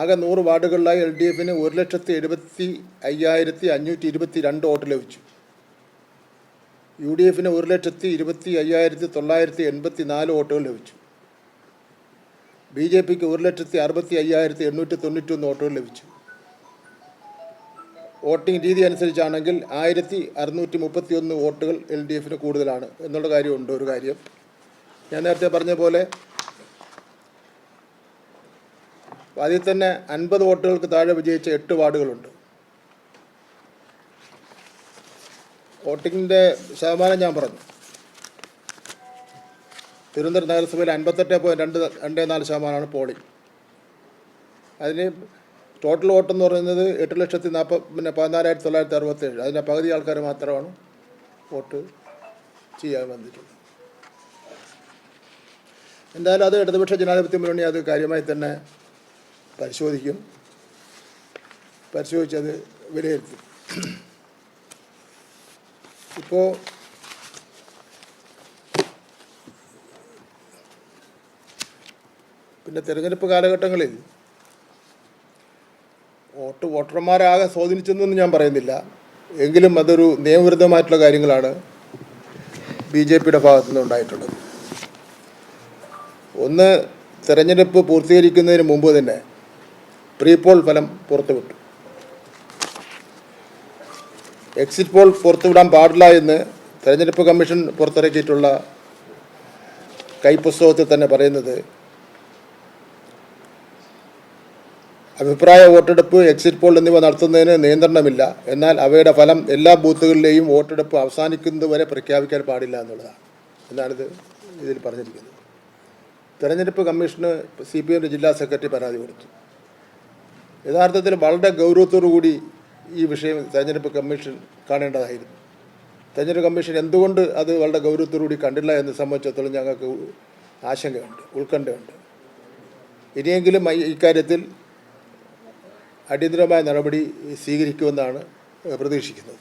ആകെ നൂറ് വാർഡുകളിലായി L D എഫിന് ഒരു ലക്ഷത്തി എഴുപത്തി അയ്യായിരത്തി അഞ്ഞൂറ്റി ഇരുപത്തി രണ്ട് വോട്ട് ലഭിച്ചു. യു ഡി എഫിന് ഒരു ലക്ഷത്തി ഇരുപത്തി അയ്യായിരത്തി തൊള്ളായിരത്തി എൺപത്തി നാല് വോട്ടുകൾ ലഭിച്ചു. ബി ജെ പിക്ക് ഒരു ലക്ഷത്തി അറുപത്തി അയ്യായിരത്തി എണ്ണൂറ്റി തൊണ്ണൂറ്റൊന്ന് വോട്ടുകൾ ലഭിച്ചു. വോട്ടിംഗ് രീതി അനുസരിച്ചാണെങ്കിൽ ആയിരത്തി അറുന്നൂറ്റി മുപ്പത്തി ഒന്ന് വോട്ടുകൾ എൽ ഡി എഫിന് കൂടുതലാണ്. എന്നുള്ള കാര്യമുണ്ട് ഒരു കാര്യം. ഞാൻ നേരത്തെ പറഞ്ഞ പോലെ അതിൽ തന്നെ അൻപത് വോട്ടുകൾക്ക് താഴെ വിജയിച്ച എട്ട് വാർഡുകളുണ്ട്. വോട്ടിങ്ങിന്റെ ശതമാനം ഞാൻ പറഞ്ഞു. തിരുവനന്തപുരം നഗരസഭയിൽ അൻപത്തെട്ട് പോയിന്റ് രണ്ട് രണ്ട് നാല് ശതമാനമാണ് പോളിംഗ്. അതിന് ടോട്ടൽ വോട്ടെന്ന് പറയുന്നത് എട്ട് ലക്ഷത്തി നാൽപ്പത് പിന്നെ പതിനാലായിരത്തി തൊള്ളായിരത്തി അറുപത്തേഴ്. അതിന്റെ പകുതി ആൾക്കാർ മാത്രമാണ് വോട്ട് ചെയ്യാൻ വന്നിട്ടുള്ളത്. എന്തായാലും അത് ഇടതുപക്ഷ ജനാധിപത്യ മുന്നണി അത് കാര്യമായി തന്നെ പരിശോധിക്കും. പരിശോധിച്ചത് വിലയിരുത്തും ഇപ്പോൾ പിന്നെ തിരഞ്ഞെടുപ്പ് കാലഘട്ടങ്ങളിൽ വോട്ട് വോട്ടർമാരാകെ സ്വാധീനിച്ചെന്നൊന്നും ഞാൻ പറയുന്നില്ല. എങ്കിലും അതൊരു നിയമവിരുദ്ധമായിട്ടുള്ള കാര്യങ്ങളാണ് ബി ജെ പിയുടെ ഭാഗത്തു നിന്ന് ഉണ്ടായിട്ടുള്ളത്. ഒന്ന് തിരഞ്ഞെടുപ്പ് പൂർത്തീകരിക്കുന്നതിന് മുമ്പ് തന്നെ പ്രീപോൾ ഫലം പുറത്തുവിട്ടു. എക്സിറ്റ് പോൾ പുറത്തുവിടാൻ പാടില്ല എന്ന് തെരഞ്ഞെടുപ്പ് കമ്മീഷൻ പുറത്തിറക്കിയിട്ടുള്ള കൈപ്പുസ്തകത്തിൽ തന്നെ പറയുന്നത് അഭിപ്രായ വോട്ടെടുപ്പ് എക്സിറ്റ് പോൾ എന്നിവ നടത്തുന്നതിന് നിയന്ത്രണമില്ല. എന്നാൽ അവയുടെ ഫലം എല്ലാ ബൂത്തുകളിലെയും വോട്ടെടുപ്പ് അവസാനിക്കുന്നതുവരെ പ്രഖ്യാപിക്കാൻ പാടില്ല എന്നുള്ളതാണ്. എന്നാണിത് ഇതിൽ പറഞ്ഞിരിക്കുന്നത്. തെരഞ്ഞെടുപ്പ് കമ്മീഷന് സി പി എമ്മിന്റെ ജില്ലാ സെക്രട്ടറി പരാതി കൊടുത്തു. യഥാർത്ഥത്തിൽ വളരെ ഗൗരവത്തോടു കൂടി ഈ വിഷയം തെരഞ്ഞെടുപ്പ് കമ്മീഷൻ കാണേണ്ടതായിരുന്നു. തെരഞ്ഞെടുപ്പ് കമ്മീഷൻ എന്തുകൊണ്ട് അത് വളരെ ഗൗരവത്തോടു കൂടി കണ്ടില്ല എന്ന് സംബന്ധിച്ചിടത്തോളം ഞങ്ങൾക്ക് ആശങ്കയുണ്ട് ഉത്കണ്ഠയുണ്ട്. ഇനിയെങ്കിലും ഇക്കാര്യത്തിൽ അടിയന്തരമായ നടപടി സ്വീകരിക്കുമെന്നാണ് പ്രതീക്ഷിക്കുന്നത്.